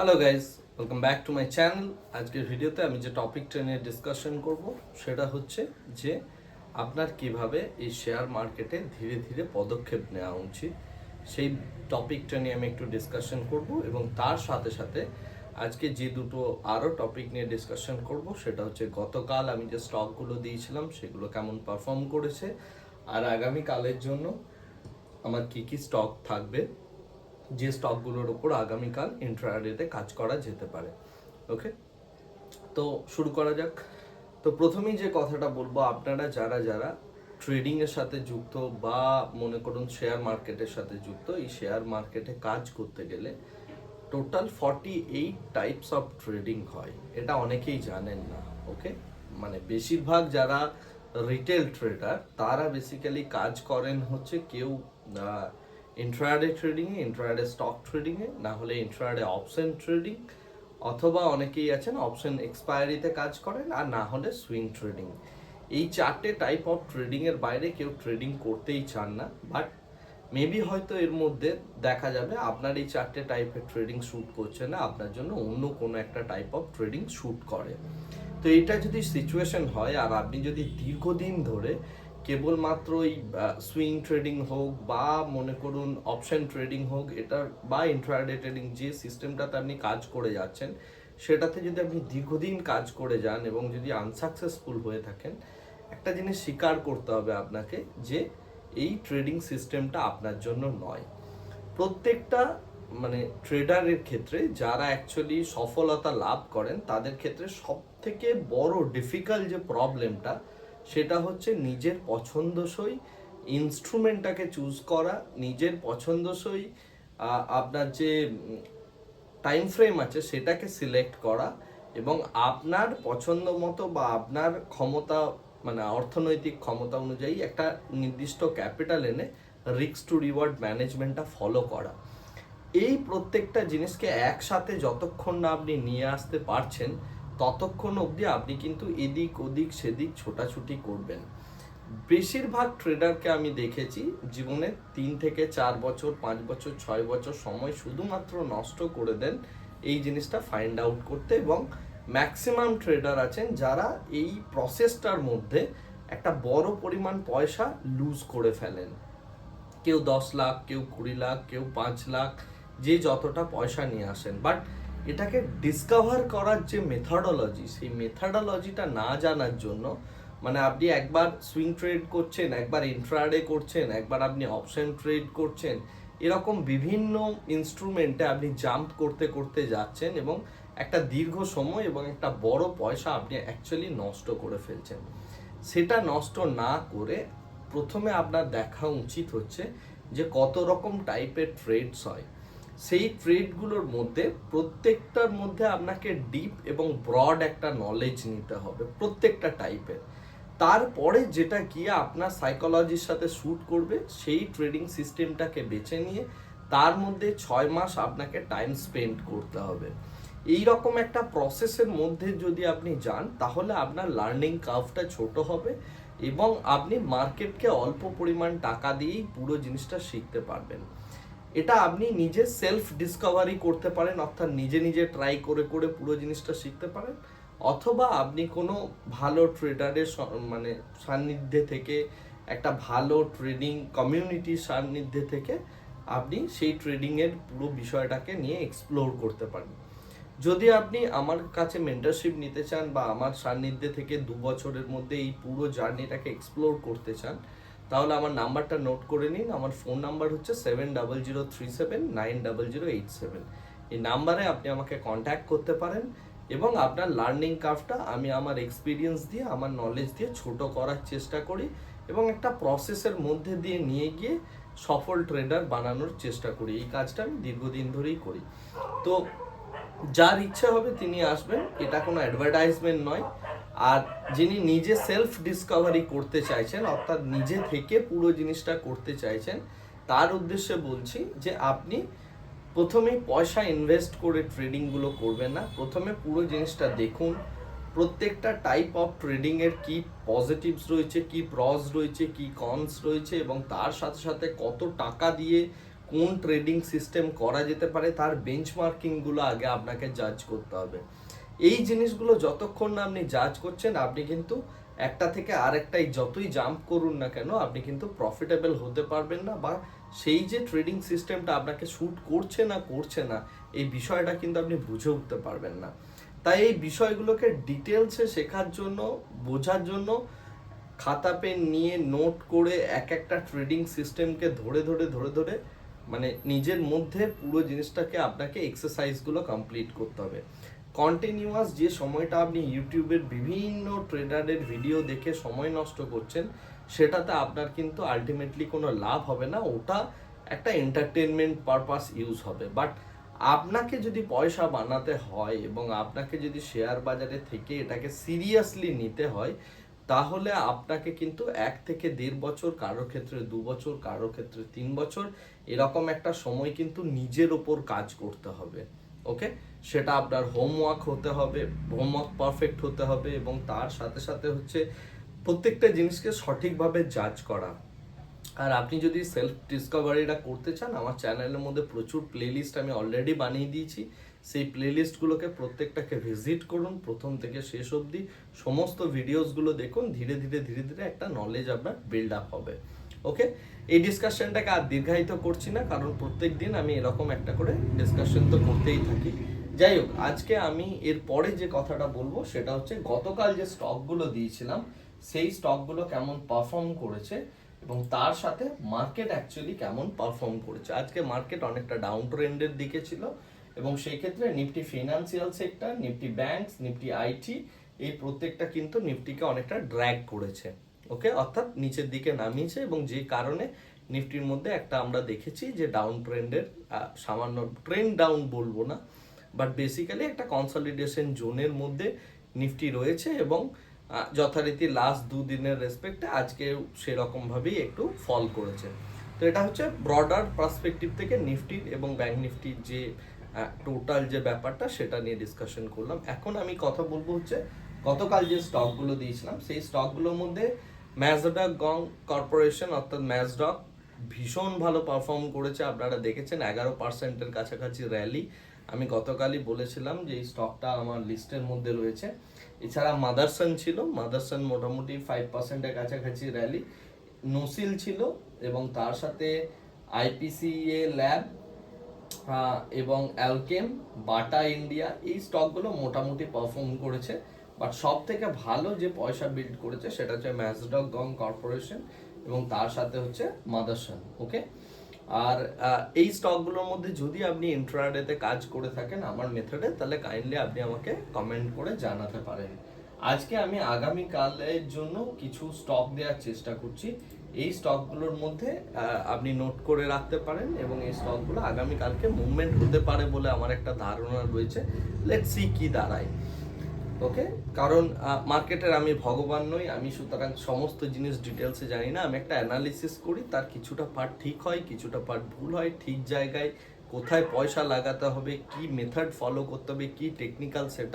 Hello guys welcome back to my channel আজকের ভিডিওতে আমি যে টপিকটা নিয়ে ডিসকাশন করব, সেটা হচ্ছে যে আপনার কীভাবে এই শেয়ার মার্কেটে ধীরে ধীরে পদক্ষেপ নেওয়া উচিত। সেই টপিকটা নিয়ে আমি একটু ডিসকাশন করব এবং তার সাথে সাথে আজকে যে দুটো আরও টপিক নিয়ে ডিসকাশন করব, সেটা হচ্ছে গতকাল আমি যে স্টকগুলো দিয়েছিলাম, সেগুলো কেমন পারফর্ম করেছে, আর আগামী কালের জন্য আমার কি কি স্টক থাকবে যে স্টকগুলোর ওপর আগামীকাল ইন্ট্রাডেতে কাজ করা যেতে পারে ওকে তো শুরু করা যাক। তো প্রথমেই যে কথাটা বলব, আপনারা যারা যারা ট্রেডিং এর সাথে যুক্ত বা মনে করুন শেয়ার মার্কেটের সাথে যুক্ত, এই শেয়ার মার্কেটে কাজ করতে গেলে total forty eight types of trading হয়। এটা অনেকেই জানেন না ওকে মানে বেশিরভাগ যারা রিটেল ট্রেডার তারা বেসিক্যালি কাজ করেন হচ্ছে কেউ ইন্ট্রাডে ট্রেডিংয়ে ইন্ট্রাডে স্টক ট্রেডিংয়ে না হলে ইন্ট্রাডে অপশন ট্রেডিং অথবা অনেকেই আছেন অপশন এক্সপায়ারিতে কাজ করেন আর না হলে সুইং ট্রেডিং এই চারটে টাইপ অফ ট্রেডিংয়ের বাইরে কেউ ট্রেডিং করতেই চান না বাট মেবি হয়তো এর মধ্যে দেখা যাবে আপনার এই চারটে টাইপের ট্রেডিং শ্যুট করছে না, আপনার জন্য অন্য কোনো একটা টাইপ অফ ট্রেডিং শ্যুট করে। তো এটা যদি সিচুয়েশন হয় আর আপনি যদি দীর্ঘদিন ধরে কেবলমাত্র ওই সুইং ট্রেডিং হোক বা মনে করুন অপশন ট্রেডিং হোক, এটা বা ইন্ট্রাডে ট্রেডিং যে সিস্টেমটাতে আপনি কাজ করে যাচ্ছেন, সেটাতে যদি আপনি দীর্ঘদিন কাজ করে যান এবং যদি আনসাকসেসফুল হয়ে থাকেন, একটা জিনিস স্বীকার করতে হবে আপনাকে যে এই ট্রেডিং সিস্টেমটা আপনার জন্য নয়। প্রত্যেকটা মানে ট্রেডারের ক্ষেত্রে যারা অ্যাকচুয়ালি সফলতা লাভ করেন, তাদের ক্ষেত্রে সব থেকে বড় ডিফিকাল্ট যে প্রবলেমটা সেটা হচ্ছে নিজের পছন্দসই ইনস্ট্রুমেন্টটাকে চুজ করা, নিজের পছন্দসই আপনার যে টাইম ফ্রেম আছে সেটাকে সিলেক্ট করা এবং আপনার পছন্দ মতো বা আপনার ক্ষমতা মানে অর্থনৈতিক ক্ষমতা অনুযায়ী একটা নির্দিষ্ট ক্যাপিটাল এনে রিস্ক টু রিওয়ার্ড ম্যানেজমেন্টটা ফলো করা। এই প্রত্যেকটা জিনিসকে একসাথে যতক্ষণ না আপনি নিয়ে আসতে পারছেন ততক্ষণ অবধি আপনি কিন্তু এদিক ওদিক সেদিক ছোটাছুটি করবেন। বেশিরভাগ ট্রেডারকে আমি দেখেছি জীবনে তিন থেকে চার বছর, পাঁচ বছর, ছয় বছর সময় শুধুমাত্র নষ্ট করে দেন এই জিনিসটা ফাইন্ড আউট করতে এবং ম্যাক্সিমাম ট্রেডার আছেন যারা এই প্রসেসটার মধ্যে একটা বড় পরিমাণ পয়সা লুজ করে ফেলেন। কেউ দশ লাখ, কেউ কুড়ি লাখ, কেউ পাঁচ লাখ, যে যতটা পয়সা নিয়ে আসেন। বাট এটাকে ডিসকভার করার যে মেথডোলজি সেই মেথডোলজিটা না জানার জন্য মানে আপনি একবার সুইং ট্রেড করছেন, একবার ইন্ট্রাডে করছেন, একবার আপনি অপশন ট্রেড করছেন, এরকম বিভিন্ন ইনস্ট্রুমেন্টে আপনি জাম্প করতে করতে যাচ্ছেন এবং একটা দীর্ঘ সময় এবং একটা বড় পয়সা আপনি অ্যাকচুয়ালি নষ্ট করে ফেলছেন। সেটা নষ্ট না করে প্রথমে আপনার দেখা উচিত হচ্ছে যে কত রকম টাইপের ট্রেডস হয়। সেই ট্রেডগুলোর মধ্যে প্রত্যেকটার মধ্যে আপনাকে ডিপ এবং ব্রড একটা নলেজ নিতে হবে, প্রত্যেকটা টাইপের তারপরে যেটা গিয়ে আপনার সাইকোলজির সাথে শ্যুট করবে, সেই ট্রেডিং সিস্টেমটাকে বেছে নিয়ে তার মধ্যে ছয় মাস আপনাকে টাইম স্পেন্ড করতে হবে। এই রকম একটা প্রসেসের মধ্যে যদি আপনি যান, তাহলে আপনার লার্নিং কার্ভটা ছোট হবে এবং আপনি মার্কেটকে অল্প পরিমাণ টাকা দিয়েই পুরো জিনিসটা শিখতে পারবেন। এটা আপনি নিজে সেলফ ডিসকভারি করতে পারেন, অর্থাৎ নিজে নিজে ট্রাই করে করে পুরো জিনিসটা শিখতে পারেন, অথবা আপনি কোনো ভালো ট্রেডারের মানে সান্নিধ্যে থেকে একটা ভালো ট্রেডিং কমিউনিটির সান্নিধ্যে থেকে আপনি সেই ট্রেডিংয়ের পুরো বিষয়টাকে নিয়ে এক্সপ্লোর করতে পারেন। যদি আপনি আমার কাছে মেন্টারশিপ নিতে চান বা আমার সান্নিধ্যে থেকে দু বছরের মধ্যে এই পুরো জার্নিটাকে এক্সপ্লোর করতে চান তাহলে আমার নাম্বারটা নোট করে নিন। আমার ফোন নাম্বার হচ্ছে seven double zero three seven nine double zero eight seven এই নাম্বারে আপনি আমাকে কন্ট্যাক্ট করতে পারেন এবং আপনার লার্নিং কার্ভটা আমি আমার এক্সপিরিয়েন্স দিয়ে, আমার নলেজ দিয়ে ছোট করার চেষ্টা করি এবং একটা প্রসেসের মধ্যে দিয়ে নিয়ে গিয়ে সফল ট্রেডার বানানোর চেষ্টা করি। এই কাজটা আমি দীর্ঘদিন ধরেই করি। তো যার ইচ্ছা হবে তিনি আসবেন। এটা কোনো অ্যাডভার্টাইজমেন্ট নয়। আর যিনি নিজে সেলফ ডিসকভারি করতে চাইছেন, অর্থাৎ নিজে থেকে পুরো জিনিসটা করতে চাইছেন, তার উদ্দেশ্যে বলছি যে আপনি প্রথমেই পয়সা ইনভেস্ট করে ট্রেডিংগুলো করবেন না। প্রথমে পুরো জিনিসটা দেখুন, প্রত্যেকটা টাইপ অফ ট্রেডিংয়ের কি পজিটিভস রয়েছে, কি প্রস রয়েছে, কি কনস রয়েছে এবং তার সাথে সাথে কত টাকা দিয়ে কোন ট্রেডিং সিস্টেম করা যেতে পারে, তার বেঞ্চমার্কিংগুলো আগে আপনাকে জাজ করতে হবে। এই জিনিসগুলো যতক্ষণ না আপনি জাজ করছেন, আপনি কিন্তু একটা থেকে আরেকটাই যতই জাম্প করুন না কেন, আপনি কিন্তু প্রফিটেবল হতে পারবেন না বা সেই যে ট্রেডিং সিস্টেমটা আপনাকে শ্যুট করছে না করছে না, এই বিষয়টা কিন্তু আপনি বুঝে উঠতে পারবেন না। তাই এই বিষয়গুলোকে ডিটেলসে শেখার জন্য, বোঝার জন্য, খাতা পেন নিয়ে নোট করে এক একটা ট্রেডিং সিস্টেমকে ধরে ধরে ধরে ধরে মানে নিজের মধ্যে পুরো জিনিসটাকে আপনাকে এক্সারসাইজগুলো কমপ্লিট করতে হবে। কন্টিনিউয়াস যে সময়টা আপনি ইউটিউবের বিভিন্ন ট্রেডারের ভিডিও দেখে সময় নষ্ট করছেন, সেটাতে আপনার কিন্তু আলটিমেটলি কোনো লাভ হবে না। ওটা একটা এন্টারটেনমেন্ট পারপাস ইউজ হবে। বাট আপনাকে যদি পয়সা বানাতে হয় এবং আপনাকে যদি শেয়ার বাজারে থেকে এটাকে সিরিয়াসলি নিতে হয়, তাহলে আপনাকে কিন্তু এক থেকে দেড় বছর, কারও ক্ষেত্রে দু বছর, কারও ক্ষেত্রে তিন বছর, এরকম একটা সময় কিন্তু নিজের ওপর কাজ করতে হবে। ওকে সেটা আপনার হোমওয়ার্ক হতে হবে হোমওয়ার্ক পারফেক্ট হতে হবে এবং তার সাথে সাথে হচ্ছে প্রত্যেকটা জিনিসকে সঠিকভাবে জাজ করা। আর আপনি যদি সেলফ ডিসকভারিটা করতে চান, আমার চ্যানেলের মধ্যে প্রচুর প্লেলিস্ট আমি অলরেডি বানিয়ে দিয়েছি। সেই প্লেলিস্টগুলোকে প্রত্যেকটাকে ভিজিট করুন, প্রথম থেকে শেষ অবধি। সমস্ত ভিডিওসগুলো দেখুন, ধীরে ধীরে ধীরে ধীরে একটা নলেজ আপনার বিল্ড আপ হবে। ওকে এই ডিসকাশনটাকে আর দীর্ঘায়িত করছি না, কারণ প্রত্যেক দিন আমি এরকম একটা করে ডিসকাশন তো করতেই থাকি। যাই হোক আজকে আমি এর পরে যে কথাটা বলব সেটা হচ্ছে গতকাল যে স্টকগুলো দিয়েছিলাম, সেই স্টকগুলো কেমন পারফর্ম করেছে এবং তার সাথে মার্কেট অ্যাকচুয়ালি কেমন পারফর্ম করেছে। আজকে মার্কেট অনেকটা ডাউন ট্রেন্ডের দিকে ছিল এবং সেই ক্ষেত্রে Nifty financial sector Nifty banks Nifty IT এই প্রত্যেকটা কিন্তু নিফটিকে অনেকটা ড্র্যাগ করেছে। ওকে অর্থাৎ নিচের দিকে নামিয়েছে এবং যে কারণে নিফটির মধ্যে একটা আমরা দেখেছি যে ডাউন ট্রেন্ডের সামান্য ট্রেন্ড ডাউন বলব না বাট বেসিক্যালি একটা কনসলিডেশন জোনের মধ্যে নিফটি রয়েছে এবং যথারীতি লাস্ট দুদিনের রেসপেক্টে আজকে সেরকমভাবেই একটু ফল করেছে। তো এটা হচ্ছে ব্রডার পার্সপেক্টিভ থেকে নিফটির এবং ব্যাংক নিফটির যে টোটাল যে ব্যাপারটা সেটা নিয়ে ডিসকাশন করলাম। এখন আমি কথা বলব হচ্ছে গতকাল যে স্টকগুলো দিয়েছিলাম, সেই স্টকগুলোর মধ্যে ম্যাজডক গং কর্পোরেশন অর্থাৎ ম্যাজডক ভীষণ ভালো পারফর্ম করেছে। আপনারা দেখেছেন এগারো পার্সেন্টের কাছাকাছি র্যালি আমি গতকালই বলেছিলাম যে এই স্টকটা আমার লিস্টের মধ্যে রয়েছে। এছাড়া মাদারসন ছিল, মাদারসন মোটামুটি ফাইভ পার্সেন্টের কাছাকাছি র্যালি নসিল ছিল এবং তার সাথে আইপিসিএ ল্যাব এবং অ্যালকেম বাটা ইন্ডিয়া, এই স্টকগুলো মোটামুটি পারফর্ম করেছে। বাট সব থেকে ভালো যে পয়সা বিল্ড করেছে সেটা হচ্ছে ম্যাসডক গং কর্পোরেশন এবং তার সাথে হচ্ছে মাদারসন ওকে আর এই স্টকগুলোর মধ্যে যদি আপনি ইন্ট্রাডেতে কাজ করে থাকেন আমার মেথডে তাহলে কাইন্ডলি আপনি আমাকে কমেন্ট করে জানাতে পারেন। আজকে আমি আগামী কালের জন্য কিছু স্টক দেওয়ার চেষ্টা করছি। এই স্টকগুলোর মধ্যে আপনি নোট করে রাখতে পারেন এবং এই স্টকগুলো আগামী কালকে মুভমেন্ট হতে পারে বলে আমার একটা ধারণা রয়েছে। লেট সি কি দাঁড়ায়। ওকে? কারণ মার্কেটের আমি ভগবান নই, আমি সুতরাং সমস্ত জিনিস ডিটেলসে জানি না। আমি একটা অ্যানালিসিস করি, তার কিছুটা পার্ট ঠিক হয়, কিছুটা পার্ট ভুল হয়, ঠিক জায়গায় কোথায় পয়সা লাগাতে হবে, কি মেথড ফলো করতে হবে, কি টেকনিক্যাল সেট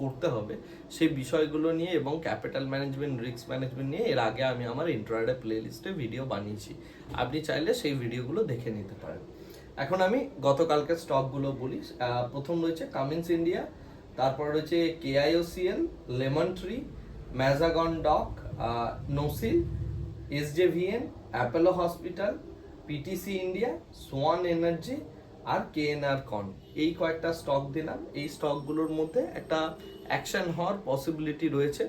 করতে হবে, সেই বিষয়গুলো নিয়ে এবং ক্যাপিটাল ম্যানেজমেন্ট রিস্ক ম্যানেজমেন্ট নিয়ে এর আগে আমি আমার ইন্ট্রাডে প্লে লিস্টে ভিডিও বানিয়েছি। আপনি চাইলে সেই ভিডিওগুলো দেখে নিতে পারেন। এখন আমি গতকালকে স্টকগুলো বলি। প্রথম রয়েছে কামিন্স ইন্ডিয়া তারপর রয়েছে KIOCL lemon tree Mazagon dock NOCIL SJVN Apollo hospital PTC India Swan energy আর কেএনআর কন এই কয়েকটা স্টক দিলাম। এই স্টকগুলোর মধ্যে একটা অ্যাকশন হওয়ার পসিবিলিটি রয়েছে।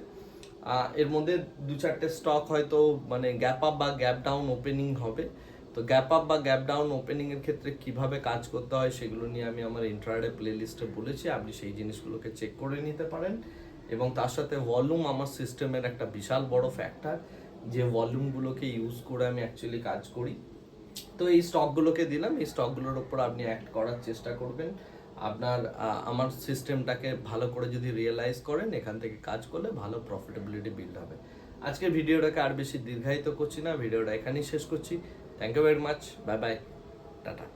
এর মধ্যে দু চারটে স্টক হয়তো মানে গ্যাপ আপ বা গ্যাপ ডাউন ওপেনিং হবে। তো গ্যাপ আপ বা গ্যাপ ডাউন ওপেনিং এর ক্ষেত্রে কীভাবে কাজ করতে হয় সেগুলো নিয়ে আমি আমার ইন্ট্রাডে প্লে লিস্টে বলেছি, আপনি সেই জিনিসগুলোকে চেক করে নিতে পারেন। এবং তার সাথে ভলিউম আমার সিস্টেমের একটা বিশাল বড় ফ্যাক্টর যে ভলিউমগুলোকে ইউজ করে আমি অ্যাকচুয়ালি কাজ করি। তো এই স্টকগুলোকে দিলাম, এই স্টকগুলোর উপর আপনি অ্যাক্ট করার চেষ্টা করবেন। আপনার আমার সিস্টেমটাকে ভালো করে যদি রিয়েলাইজ করেন, এখান থেকে কাজ করলে ভালো প্রফিটেবিলিটি বিল্ড হবে। আজকে ভিডিওটাকে আর বেশি দীর্ঘায়িত করছি না, ভিডিওটা এখানেই শেষ করছি। thank you very much bye bye tata